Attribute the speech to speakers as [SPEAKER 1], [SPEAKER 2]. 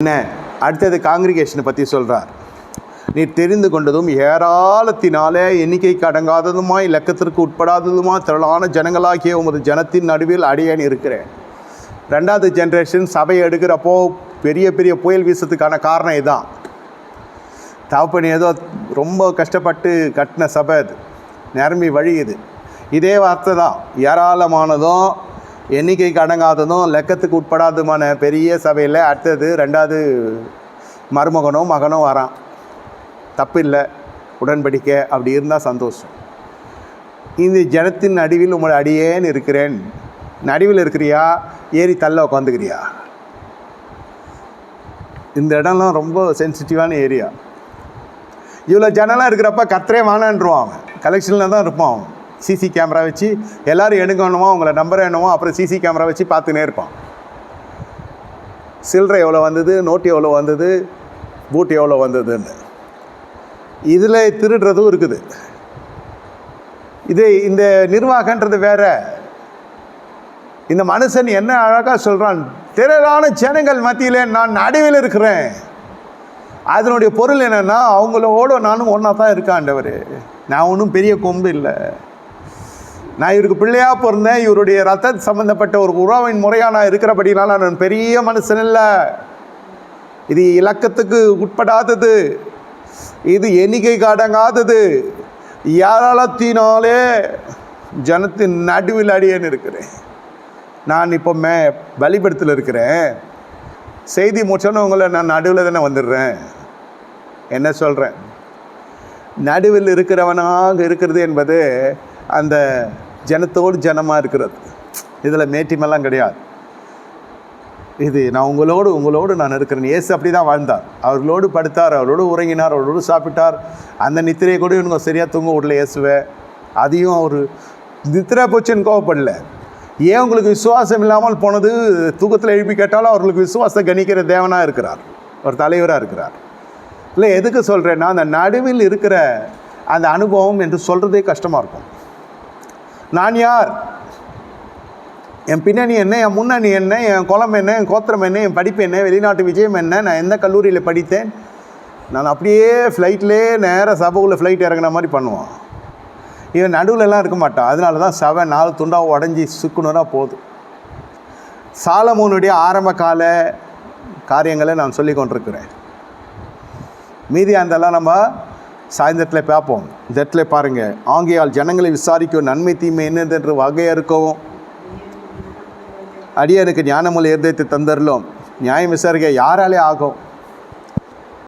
[SPEAKER 1] என்ன? அடுத்தது காங்கிரிகேஷனை பற்றி சொல்கிறார் நீ தெரிந்து கொண்டதும் ஏராளத்தினாலே எண்ணிக்கைக்கு அடங்காததுமாய் இலக்கத்திற்கு உட்படாததுமா திரளான ஜனங்களாகிய உமது ஜனத்தின் நடுவில் அடியேன் இருக்கிறேன். ரெண்டாவது ஜென்ரேஷன் சபையை எடுக்கிறப்போ பெரிய பெரிய புயல் வீசத்துக்கான காரணம் இதுதான் தவப்பணி ஏதோ ரொம்ப கஷ்டப்பட்டு கட்டின சபை அது. நிரம்பி வழியுது இதே வார்த்தை தான். ஏராளமானதும் எண்ணிக்கைக்கு அடங்காததும் லெக்கத்துக்கு உட்படாததுமான பெரிய சபையில் அடுத்தது ரெண்டாவது மருமகனும் மகனும் வரான். தப்பு இல்லை உடன்படிக்கை அப்படி இருந்தால் சந்தோஷம். இந்த ஜனத்தின் நடுவில் உங்களை அடியேன்னு இருக்கிறேன். நடுவில் இருக்கிறியா? ஏறி தள்ள உட்காந்துக்கிறியா இந்த இடம்லாம் ரொம்ப சென்சிட்டிவான ஏரியா இவ்வளோ ஜனலாம் இருக்கிறப்ப கத்திரே வானான்ருவான் அவன். கலெக்ஷனில் தான் இருப்பான் அவன். சிசி கேமரா வச்சு எல்லோரும் எடுக்கணுமோ அவங்கள நம்பர் என்னமோ அப்புறம் சிசி கேமரா வச்சு பார்த்துனே இருப்பான் சில்லறை எவ்வளோ வந்தது? நோட்டு எவ்வளோ வந்தது? பூட் எவ்வளோ வந்ததுன்னு. இதில் திருடுறதும் இருக்குது. இது இந்த நிர்வாகன்றது வேற. இந்த மனுஷன் என்ன அழகாக சொல்கிறான் திரளான ஜனங்கள் மத்தியில் நான் நடுவில் இருக்கிறேன். அதனுடைய பொருள் என்னென்னா அவங்களோட நானும் ஒன்றா தான் இருக்காண்டவர் நான் ஒன்றும் பெரிய கொம்பு இல்லை. நான் இவருக்கு பிள்ளையாக பிறந்தேன் இவருடைய ரத்த சம்பந்தப்பட்ட ஒரு உறவின் முறையாக நான் இருக்கிறபடினால நான் பெரிய மனுஷன் இல்லை. இது இலக்கத்துக்கு உட்படாதது. இது எண்ணிக்கைக்கு அடங்காதது ஏராளத்தினாலே ஜனத்தின் நடுவில் அடியேன்னு இருக்கிறேன். நான் இப்போ மே இருக்கிறேன். செய்தி முடிச்சோன்னு உங்களை நான் நடுவில் தானே வந்துடுறேன். என்ன சொல்கிறேன் நடுவில் இருக்கிறவனாக இருக்கிறது என்பது அந்த ஜனத்தோடு ஜனமாக இருக்கிறது. இதில் மேட்டிமெல்லாம் கிடையாது. இது நான் உங்களோடு உங்களோடு நான் இருக்கிறேன். இயேசு அப்படி தான் வாழ்ந்தார். அவர்களோடு படுத்தார் அவரோடு உறங்கினார் அவரோடு சாப்பிட்டார். அந்த நித்திரையை கூட இவனுங்க சரியாக தூங்க விடல இயேசுவை. அதையும் அவர் நித்திரை போச்சுன்னு கோவப்படல. ஏன் உங்களுக்கு விசுவாசம் இல்லாமல் போனது? தூக்கத்தில் எழுப்பி கேட்டாலும் அவர்களுக்கு விசுவாசம் கணிக்கிற தேவனாக இருக்கிறார். ஒரு தலைவராக இருக்கிறார். இல்லை எதுக்கு சொல்கிறேன்னா அந்த நடுவில் இருக்கிற அந்த அனுபவம் என்று சொல்கிறதே கஷ்டமாக இருக்கும். நான் யார்? என் பின்னணி என்ன என் முன்னணி என்ன என் குளம் என்ன என் கோத்திரம் என்ன என் படிப்பு என்ன வெளிநாட்டு விஜயம் என்ன நான் எந்த கல்லூரியில் படித்தேன்? நான் அப்படியே ஃப்ளைட்லேயே நேராக சபைக்குள்ளே ஃப்ளைட் இறங்குன மாதிரி பண்ணுவான். இவன் நடுவிலலாம் இருக்க மாட்டான். அதனால தான் சபை நாலு துண்டாக உடஞ்சி சுக்குனராக போதும் சாலமோனுடைய ஆரம்ப கால காரியங்களை நான் சொல்லி கொண்டிருக்கிறேன். மீதி அந்தெல்லாம் நம்ம சாயந்தரத்தில் பார்ப்போம். இந்த இடத்துல பாருங்கள் ஆங்கையால் ஜனங்களை விசாரிக்கும் நன்மை தீமை என்னதென்று இருக்கவும் அடியனுக்கு ஞானமுள்ள இருதயத்தை தந்தரலும் நியாயம் விசாரிக்க யாராலே ஆகும்?